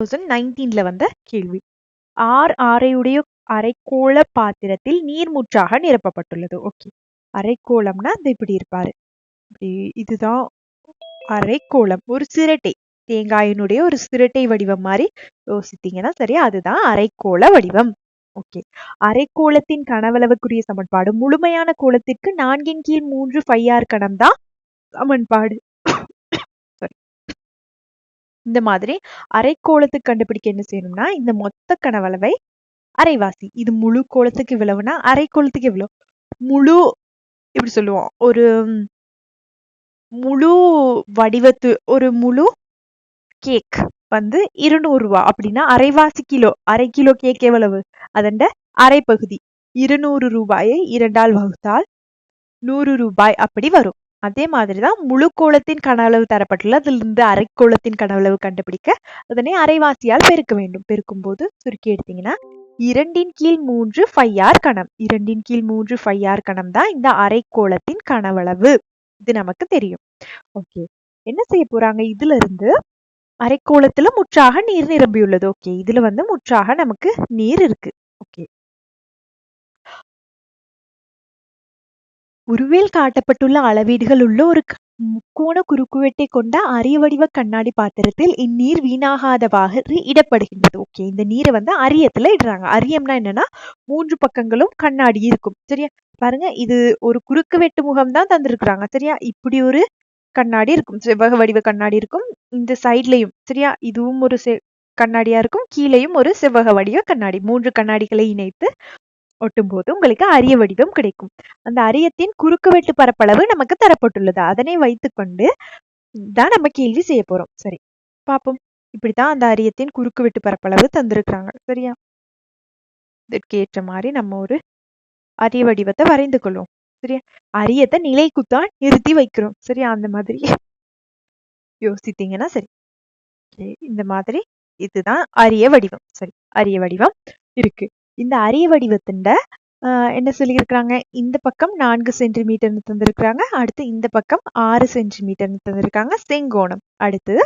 Thousand நைன்டீன்ல வந்த கேள்வி. R ஆரையுடைய அரைக்கோள பாத்திரத்தில் நீர்முற்றாக நிரப்பப்பட்டுள்ளது. ஓகே. அரைக்கோளம்னா அது இப்படி இருப்பாரு. இதுதான் அரைக்கோளம். ஒரு சிரட்டை. தேங்காயினுடைய ஒரு சிரட்டை வடிவம் மாதிரி யோசித்தீங்கன்னா சரி அதுதான் அரைக்கோள வடிவம். ஓகே. அரைக்கோளத்தின் கனவளவுக்குரிய சமன்பாடு. முழுமையான கோலத்திற்கு நான்கின் கீழ் மூன்று ஃபையார் கணம் தான் சமன்பாடு. இந்த மாதிரி அரைக்கோளத்துக்கு கண்டுபிடிக்க என்ன செய்யணும்னா இந்த மொத்த கனவளவை அரைவாசி. இது முழு கோலத்துக்கு இவ்வளவுனா அரைக்கோளத்துக்கு இவ்வளவு முழு இப்படி சொல்லுவோம்? ஒரு முழு வடிவத்து ஒரு முழு கேக் வந்து இருநூறு ரூபா. அப்படின்னா அரைவாசி கிலோ அரை கிலோ கேக் எவ்வளவு? அதண்ட அரை பகுதி இருநூறு ரூபாயை இரண்டால் வகுத்தால் நூறு ரூபாய் அப்படி வரும். அதே மாதிரிதான் முழு கோலத்தின் கனவளவு தரப்பட்டுள்ள அதிலிருந்து அரைக்கோளத்தின் கனவளவு கண்டுபிடிக்க அதனை அரைவாசியால் பெருக்க வேண்டும். பெருக்கும் போது சுருக்கி எடுத்தீங்கன்னா இரண்டின் கீழ் மூன்று ஃபையார் கணம். இரண்டின் கீழ் மூன்று ஃபையார் கணம் தான் இந்த அரைக்கோளத்தின் கனவளவு. இது நமக்கு தெரியும். ஓகே. என்ன செய்ய போறாங்க? இதுல இருந்து அரைக்கோளத்துல முற்றாக நீர் நிரம்பியுள்ளது. ஓகே. இதுல வந்து முற்றாக நமக்கு நீர் இருக்கு. உருவில் காட்டப்பட்டுள்ள அளவீடுகள் உள்ள ஒரு முக்கோண குறுக்குவெட்டை கொண்ட அரிய வடிவ கண்ணாடி பாத்திரத்தில் இந்நீர் வீணாகாதவாக இடப்படுகின்றது. ஓகே இந்த நீரை வந்து அரியத்துல இடுறாங்க. அரியம்னா என்னன்னா மூன்று பக்கங்களும் கண்ணாடி இருக்கும். சரியா? பாருங்க இது ஒரு குறுக்கு வெட்டு முகம் தான் தந்திருக்கிறாங்க. சரியா? இப்படி ஒரு கண்ணாடி இருக்கும். செவ்வக வடிவ கண்ணாடி இருக்கும். இந்த சைட்லயும் சரியா? இதுவும் ஒரு கண்ணாடியா இருக்கும். கீழேயும் ஒரு செவ்வக வடிவ கண்ணாடி. மூன்று கண்ணாடிகளை இணைத்து ஒட்டும்போது உங்களுக்கு அரிய வடிவம் கிடைக்கும். அந்த அரியத்தின் குறுக்குவெட்டு பரப்பளவு நமக்கு தரப்பட்டுள்ளது. அதனை வைத்துக்கொண்டு தான் நம்ம கேள்வி செய்ய போறோம். சரி பார்ப்போம் இப்படித்தான் அந்த அரியத்தின் குறுக்குவெட்டு பரப்பளவு தந்திருக்கிறாங்க. சரியா? இதற்கு ஏற்ற மாதிரி நம்ம ஒரு அரிய வடிவத்தை வரைந்து கொள்வோம். சரியா? அரியத்தை நிலைக்குத்தான் நிறுத்தி வைக்கிறோம். சரியா? அந்த மாதிரி. யோசித்தீங்கன்னா சரி. இந்த மாதிரி இதுதான் அரிய வடிவம். சரி அரிய வடிவம் இருக்கு. இந்த அரிய வடிவத்தின் என்ன சொல்லியிருக்கிறாங்க? இந்த பக்கம் நான்கு சென்டிமீட்டர்னு தந்திருக்கிறாங்க. அடுத்து இந்த பக்கம் ஆறு சென்டிமீட்டர்னு தந்திருக்காங்க. செங்கோணம். அடுத்து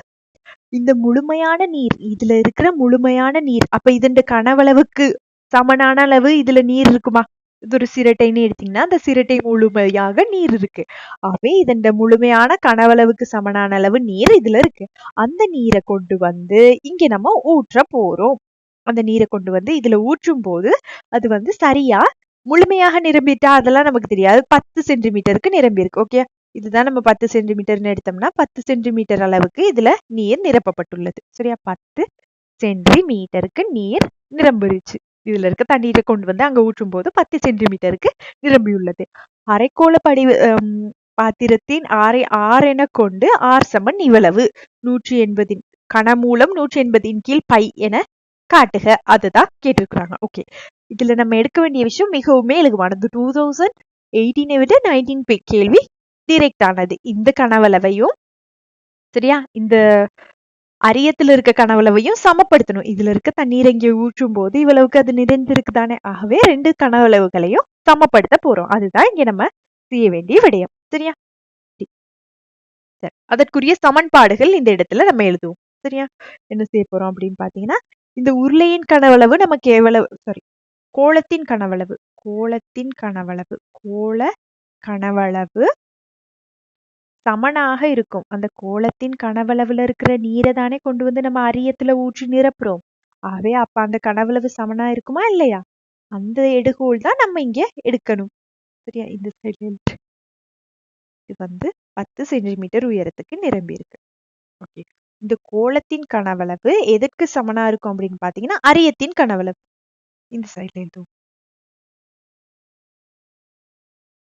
இந்த முழுமையான நீர் இதுல இருக்கிற முழுமையான நீர் அப்ப இதன் கனவளவுக்கு சமனான அளவு இதுல நீர் இருக்குமா? இது ஒரு சிரட்டைன்னு எடுத்தீங்கன்னா அந்த சிரட்டை முழுமையாக நீர் இருக்கு. ஆகவே இதன் முழுமையான கனவளவுக்கு சமனான அளவு நீர் இதுல இருக்கு. அந்த நீரை கொண்டு வந்து இங்க நம்ம ஊற்ற போறோம். அந்த நீரை கொண்டு வந்து இதுல ஊற்றும் போது அது வந்து சரியா முழுமையாக நிரம்பிட்டா அதெல்லாம் நமக்கு தெரியாது. பத்து சென்டிமீட்டருக்கு நிரம்பி இருக்கு ஓகே இதுதான் நம்ம பத்து சென்டிமீட்டர்னு எடுத்தோம்னா பத்து சென்டிமீட்டர் அளவுக்கு இதுல நீர் நிரப்பப்பட்டுள்ளது. சரியா? பத்து சென்டிமீட்டருக்கு நீர் நிரம்பிருச்சு. இதுல இருக்க தண்ணீரை கொண்டு வந்து அங்க ஊற்றும் போது பத்து சென்டிமீட்டருக்கு நிரம்பியுள்ளது. அரைக்கோள படி பாத்திரத்தின் ஆரை ஆர் என கொண்டு ஆர் சமன் இவ்வளவு. நூற்றி எண்பதின் கணமூலம் நூற்றி எண்பதின் கீழ் பை என காட்டுக. அதுதான் கேட்டிருக்கிறாங்க. ஓகே இதுல நம்ம எடுக்க வேண்டிய விஷயம் மிகவுமே இலகுவானது. டூ தௌசண்ட் எயிட்டீனை விட நைன்டீன் கேள்வி டிரெக்ட் ஆனது. இந்த கனவளவையும் சரியா? இந்த அரியத்துல இருக்க கனவளவையும் சமப்படுத்தணும். இதுல இருக்க தண்ணீர் இங்கே ஊற்றும் போது இவ்வளவுக்கு அது நிறைந்திருக்கு தானே ஆகவே ரெண்டு கனவளவுகளையும் சமப்படுத்த போறோம். அதுதான் இங்க நம்ம செய்ய வேண்டிய விடயம். சரியா? சரி. அதற்குரிய சமன்பாடுகள் இந்த இடத்துல நம்ம எழுதுவோம். சரியா? என்ன செய்ய போறோம் அப்படின்னு பாத்தீங்கன்னா இந்த உருளையின் கனவளவு நமக்கு எவ்வளவு? சாரி கோலத்தின் கனவளவு. கோலத்தின் கனவளவு. கோல கனவளவு சமனாக இருக்கும். அந்த கோலத்தின் கனவளவுல இருக்கிற நீரை தானே கொண்டு வந்து நம்ம அரியத்துல ஊற்றி நிரப்புறோம். ஆகவே அப்ப அந்த கனவளவு சமனா இருக்குமா இல்லையா? அந்த எடுகோல் தான் நம்ம இங்க எடுக்கணும். சரியா? இந்த சைட்ல இது வந்து பத்து சென்டிமீட்டர் உயரத்துக்கு நிரம்பி இருக்கு ஓகே. இந்த கோலத்தின் கனவளவு எதற்கு சமனா இருக்கும் அப்படின்னு பாத்தீங்கன்னா அரியத்தின் கனவளவு. இந்த சைட்ல எழுதுவோம்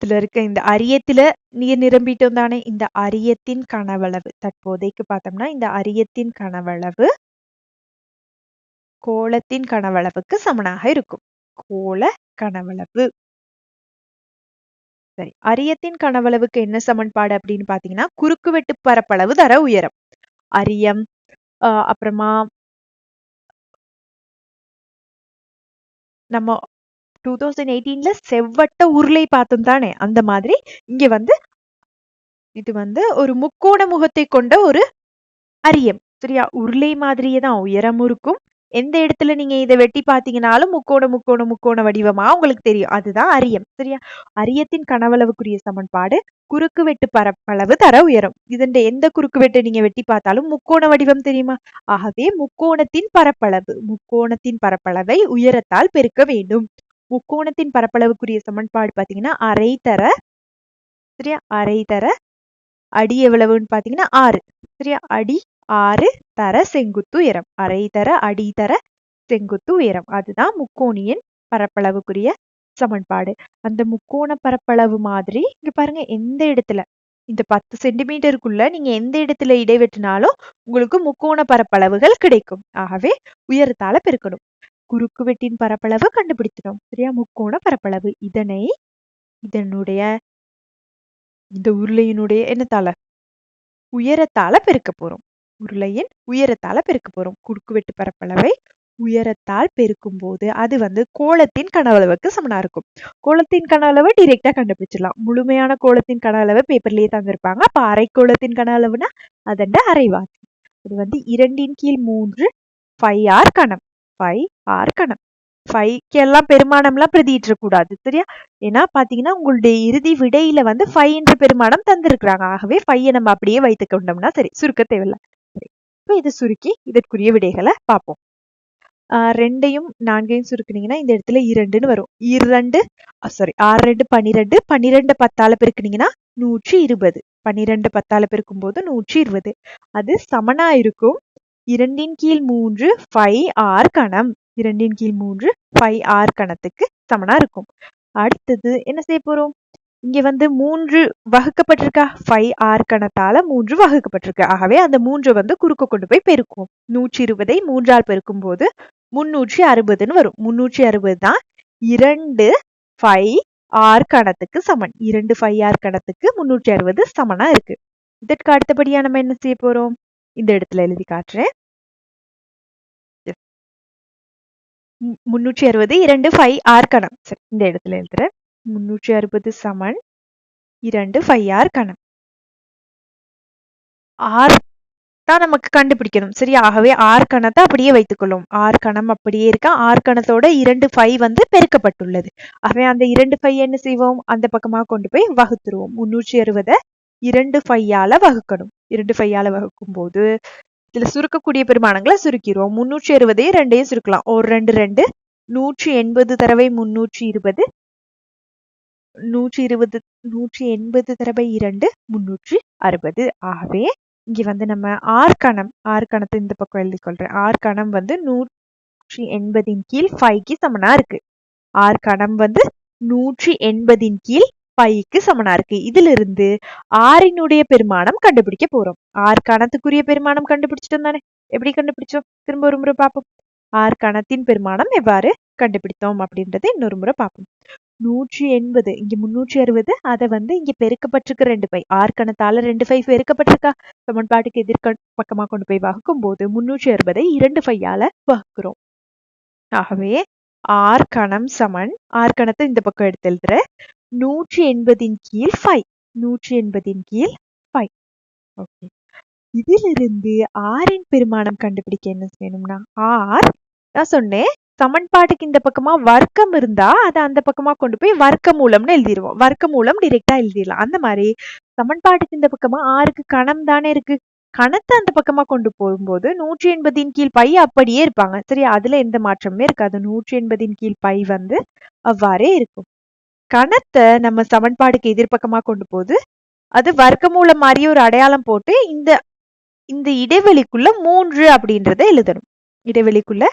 இதுல இருக்க இந்த அரியத்துல நீர் நிரம்பிட்டோம் தானே இந்த அரியத்தின் கனவளவு. தற்போதைக்கு பார்த்தோம்னா இந்த அரியத்தின் கனவளவு கோலத்தின் கனவளவுக்கு சமனாக இருக்கும். கோல கனவளவு. சரி அரியத்தின் கனவளவுக்கு என்ன சமன்பாடு அப்படின்னு பாத்தீங்கன்னா குறுக்கு வெட்டு பரப்பளவு தர உயரம். அரியம் அப்புறமா நம்ம டூ தௌசண்ட் எயிட்டீன்ல செவ்வட்ட உருளை பார்த்தோம் தானே? அந்த மாதிரி இங்க வந்து இது வந்து ஒரு முக்கோண முகத்தை கொண்ட ஒரு அரியம். சரியா? உருளை மாதிரியே தான் உயரமும் இருக்கும். எந்த இடத்துல நீங்க இதை வெட்டி பார்த்தீங்கனாலும் முக்கோண முக்கோண முக்கோண வடிவமா உங்களுக்கு தெரியும். அதுதான் அரியம் சரியா? அரியத்தின் கனவளவுக்குரிய சமன்பாடு குறுக்கு வெட்டு பரப்பளவு தர உயரம். இதன் எந்த குறுக்கு வெட்டை நீங்க வெட்டி பார்த்தாலும் முக்கோண வடிவம் தெரியுமா? ஆகவே முக்கோணத்தின் பரப்பளவு முக்கோணத்தின் பரப்பளவை உயரத்தால் பெருக்க வேண்டும். முக்கோணத்தின் பரப்பளவுக்குரிய சமன்பாடு பாத்தீங்கன்னா அரை தர சரியா? அரை தர அடி எவ்வளவுன்னு பாத்தீங்கன்னா ஆறு சரியா? அடி ஆறு தர செங்குத்து உயரம். அரை தர அடிதர செங்குத்து உயரம். அதுதான் முக்கோணியின் பரப்பளவுக்குரிய சமன்பாடு. அந்த முக்கோண பரப்பளவு மாதிரி இங்க பாருங்க எந்த இடத்துல? இந்த பத்து சென்டிமீட்டருக்குள்ள நீங்க எந்த இடத்துல இடைவெட்டினாலும் உங்களுக்கு முக்கோண பரப்பளவுகள் கிடைக்கும். ஆகவே உயரத்தால பெருக்கணும். குறுக்கு வெட்டின் பரப்பளவு கண்டுபிடிக்கணும் சரியா? முக்கோண பரப்பளவு. இதனை இதனுடைய இந்த உருளையினுடைய என்னத்தால? உயரத்தால பெருக்க போறோம். உருளையின் உயரத்தால பெருக்க போறோம். குறுக்கு வெட்டு பரப்பளவை உயரத்தால் பெருக்கும் போது அது வந்து கோலத்தின் கனவளவுக்கு சமனா இருக்கும். கோலத்தின் கனவளவு டிரெக்டா கண்டுபிடிச்சிடலாம். முழுமையான கோலத்தின் கன பேப்பர்லயே தந்திருப்பாங்க. அப்ப அரை கன கனவளவுனா அதண்ட அரைவாசி. அது வந்து இரண்டின் கீழ் மூன்று ஃபைவ் ஆர் கணம் ஃபைவ் ஆர் கணம் ஃபைவ்க்கு எல்லாம் பெருமானம்லாம் பிரதியிட்ட கூடாது சரியா? ஏன்னா பாத்தீங்கன்னா உங்களுடைய இறுதி விடையில வந்து ஃபைவ் என்ற பெருமானம் தந்திருக்கிறாங்க. ஆகவே ஃபைவ் நம்ம அப்படியே வைத்து கொண்டோம்னா சரி சுருக்க தேவையில்லை. இப்போ இதை சுருக்கி இதற்குரிய விடைகளை பார்ப்போம். ரெண்டையும் நான்கையும் சுருக்குனீங்கன்னா இந்த இடத்துல இரண்டுன்னு வரும். இரண்டு சாரி ஆறு ரெண்டு பன்னிரெண்டு பன்னிரெண்டு பத்தால பெருக்குனீங்கன்னா நூற்றி இருபது. பன்னிரெண்டு பத்தால பெருக்கும் போது நூற்றி இருபது. அது சமனா இருக்கும். இரண்டின் கீழ் மூன்று ஃபைவ் ஆர் கணம். இரண்டின் கீழ் மூன்று ஃபைவ் ஆர் கணத்துக்கு சமனா இருக்கும். அடுத்தது என்ன செய்ய போறோம்? இங்க வந்து மூன்று வகுக்கப்பட்டிருக்கா? ஃபைவ் ஆர் கணத்தால மூன்று வகுக்கப்பட்டிருக்கு. ஆகவே அந்த மூன்று வந்து குறுக்க கொண்டு போய் பெருக்கும் நூற்றி இருபதை மூன்றால் பெருக்கும் போது முன்னூற்றி அறுபதுன்னு வரும். முன்னூற்றி அறுபது தான் இரண்டு ஃபைவ் ஆர் கணத்துக்கு சமன். இரண்டு ஃபைவ் ஆர் கணத்துக்கு முன்னூற்றி அறுபது சமனா இருக்கு. இதற்கு அடுத்தபடியா நம்ம என்ன செய்ய போறோம்? இந்த இடத்துல எழுதி காட்டுறேன். முன்னூற்றி அறுபது இரண்டு ஃபைவ் ஆர் கணம். சரி இந்த இடத்துல எழுதுறேன். முன்னூற்றி அறுபது சமன். இரண்டு ஃபைவ் ஆர் கணம். ஆர் தான் நமக்கு கண்டுபிடிக்கணும். சரி ஆகவே ஆர் கணத்தை அப்படியே வைத்துக்கொள்ளும். ஆர் கணம் அப்படியே இருக்கா? ஆர் கணத்தோட இரண்டு ஃபை வந்து பெருக்கப்பட்டுள்ளது. ஆகவே அந்த இரண்டு ஃபை என்ன செய்வோம்? அந்த பக்கமாக கொண்டு போய் வகுத்துருவோம். முன்னூற்றி அறுபதை இரண்டு ஃபையால வகுக்கணும். இரண்டு ஃபையால வகுக்கும் போது இதுல சுருக்கக்கூடிய பெருமானங்களை சுருக்கிடுவோம் முன்னூற்றி அறுபதையும் ரெண்டையும் சுருக்கலாம். ஒரு ரெண்டு ரெண்டு. நூற்றி எண்பது தடவை முன்னூற்றி இருபது. நூற்றி இருபது நூற்றி எண்பது தடவை இரண்டு முன்னூற்றி அறுபது. ஆகவே இங்க வந்து நம்ம ஆர்கணம் ஆர்கணத்தை இந்த பக்கம் எழுதி கொள்றேன். ஆர்கணம் வந்து நூற்றி எண்பதின் கீழ் ஃபைவ்க்கு சமனா இருக்கு. ஆர்கணம் வந்து நூற்றி எண்பதின் கீழ் ஃபைவ்க்கு சமனா இருக்கு. இதுல இருந்து ஆறினுடைய பெருமானம் கண்டுபிடிக்க போறோம். ஆர்கணத்துக்குரிய பெருமானம் கண்டுபிடிச்சிட்டோம் தானே? எப்படி கண்டுபிடிச்சோம்? திரும்ப ஒரு முறை பார்ப்போம். ஆர்கணத்தின் பெருமானம் எவ்வாறு கண்டுபிடித்தோம் அப்படின்றத இன்னொரு முறை பார்ப்போம். நூற்றி எண்பது இங்க முன்னூற்றி அறுபது அதை வந்து இங்க பெருக்கப்பட்டிருக்க ரெண்டு பை. ஆர் கணத்தால ரெண்டு ஃபைவ் பெருக்கப்பட்டிருக்கா? சமன்பாட்டுக்கு எதிர்க்க பக்கமா கொண்டு போய் வகுக்கும் போது முன்னூற்றி அறுபதை இரண்டு ஃபையால வகுக்கிறோம். ஆகவே ஆர் கணம் சமன் ஆர் கணத்தை இந்த பக்கம் எடுத்து எழுதுற. நூற்றி எண்பதின் கீழ் ஃபைவ் நூற்றி எண்பதின் கீழ் ஃபைவ் ஓகே இதிலிருந்து ஆரின் பெருமானம் கண்டுபிடிக்க என்ன செய்யணும்னா ஆர் நான் சொன்னேன் சமன்பாட்டுக்கு இந்த பக்கமா வர்க்கம் இருந்தா அதை அந்த பக்கமா கொண்டு போய் வர்க்க மூலம்னு எழுதிடுவோம் வர்க்க மூலம் டிரெக்டா எழுதிடலாம். அந்த மாதிரி சமன்பாட்டுக்கு இந்த பக்கமா ஆறுக்கு கணம் தானே இருக்கு. கணத்தை அந்த பக்கமா கொண்டு போகும்போது நூற்றி எண்பதின் கீழ் பை அப்படியே இருப்பாங்க. சரி அதுல எந்த மாற்றமுமே இருக்காது. நூற்றி எண்பதின் கீழ் பை வந்து அவ்வாறே இருக்கும். கணத்தை நம்ம சமன்பாடுக்கு எதிர்பக்கமா கொண்டு போது அது வர்க்கமூலம் மாதிரி ஒரு அடையாளம் போட்டு இந்த இந்த இடைவெளிக்குள்ள மூன்று அப்படின்றத எழுதணும். இடைவெளிக்குள்ள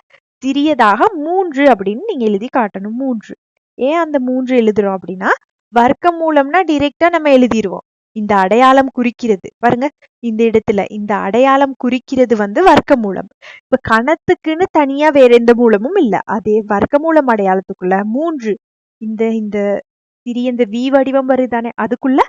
சிறியதாக மூன்று அப்படின்னு நீங்க எழுதி காட்டணும் மூன்று. ஏன் அந்த மூன்று எழுதுறோம் அப்படின்னா வர்க்க மூலம்னா டிரெக்டா நம்ம எழுதிடுவோம் இந்த அடையாளம் குறிக்கிறது. பாருங்க இந்த இடத்துல இந்த அடையாளம் குறிக்கிறது வந்து வர்க்க மூலம். இப்ப கணத்துக்குன்னு தனியா வேற எந்த மூலமும் இல்ல. அதே வர்க்க மூலம் அடையாளத்துக்குள்ள மூன்று. இந்த இந்த சிறிய இந்த வி வடிவம் வருதானே அதுக்குள்ள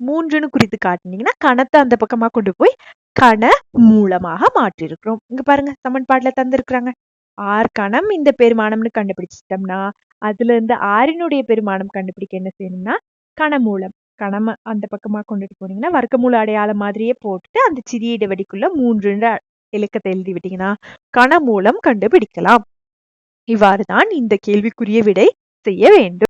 மூன்றுன்னு குறித்து காட்டினீங்கன்னா கணத்தை அந்த பக்கமா கொண்டு போய் கண மூலமாக மாற்றிருக்கிறோம். இங்க பாருங்க சமன்பாட்டுல தந்திருக்கிறாங்க. ஆர் கணம் இந்த பெருமானம்னு கண்டுபிடிச்சிட்டோம்னா அதுல இருந்து ஆறினுடைய பெருமானம் கண்டுபிடிக்க என்ன செய்யணும்னா கணமூலம். கணம அந்த பக்கமா கொண்டுட்டு போனீங்கன்னா வர்க்கமூல அடையாளம் மாதிரியே போட்டுட்டு அந்த சிறிய இடைவெளிக்குள்ள மூன்றுன்ற இலக்கத்தை எழுதி விட்டீங்கன்னா கணமூலம் கண்டுபிடிக்கலாம். இவ்வாறுதான் இந்த கேள்விக்குரிய விடை செய்ய வேண்டும்.